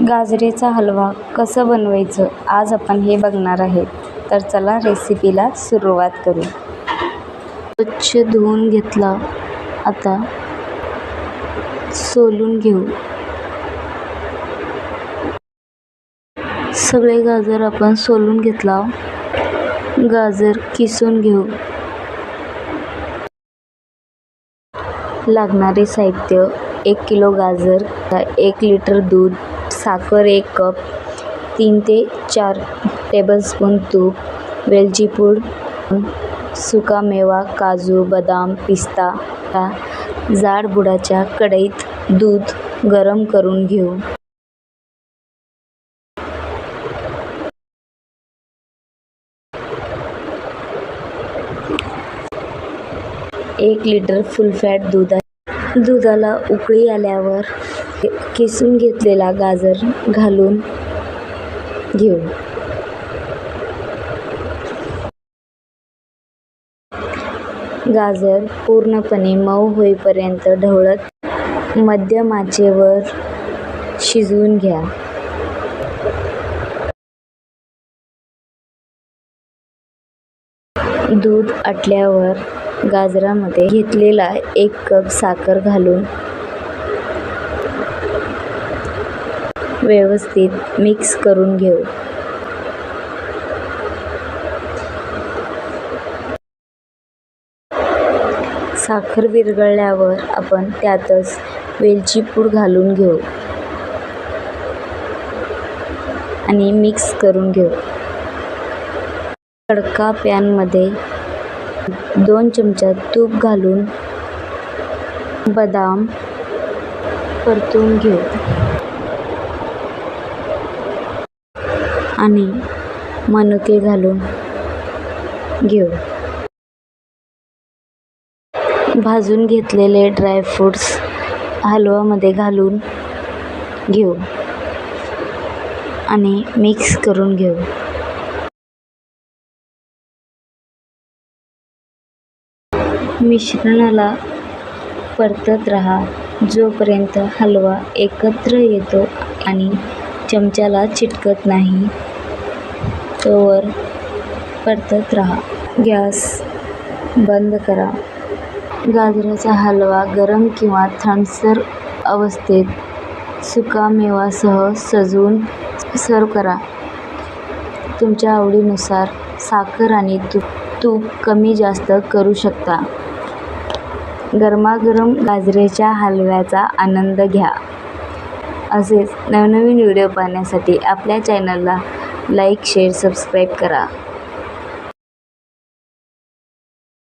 गाजरेचा हलवा कसं बनवायचं आज आपण हे बघणार आहे तर चला रेसिपीला सुरुवात करू. स्वच्छ धुवून घेतला. आता सोलून घेऊ. सगळे गाजर आपण सोलून घेतला. गाजर किसून घेऊ. लागणारे साहित्य एक किलो गाजर एक लिटर दूध साखर एक कप तीन ते चार टेबलस्पून तूप वेलची पूड सुकामेवा काजू बदाम पिस्ता जाड बुडाच्या कढईत दूध गरम करून घेऊ. एक लिटर फुल फॅट दूध आहे दुधाला उकळी आल्यावर किसून घेतलेला गाजर घालून घेऊ. गाजर पूर्णपणे मऊ होईपर्यंत ढवळत मध्यमाचेवर शिजवून घ्या. दूध आटल्यावर गाजरामध्ये घेतलेला एक कप साखर घालून व्यवस्थित मिक्स करून घेऊ. साखर विरघळल्यावर आपण त्यातच वेलची पूड घालून घेऊ. आणि मिक्स करून घेऊ. तडका पॅनमध्ये दोन चमचा तूप घालून बदाम परतून घेऊ. आणि मनुके घालून घेऊ. भाजून घेतलेले ड्रायफ्रूट्स हलवामध्ये घालून घेऊ. आणि मिक्स करून घेऊ. मिश्रणाला परतत राहा. जोपर्यंत हलवा एकत्र येतो आणि चमच्याला चिटकत नाही तोवर परतत राहा. गॅस बंद करा. गाजराचा हलवा गरम किंवा थंडसर अवस्थेत सुकामेवासह सजवून सर्व करा. तुमच्या आवडीनुसार साखर आणि तूप तूप कमी जास्त करू शकता. गरमागरम गाजरेच्या हलव्याचा आनंद घ्या. असेच नवनवीन व्हिडिओ पाहण्यासाठी आपल्या चॅनलला लाईक शेअर सबस्क्राईब करा.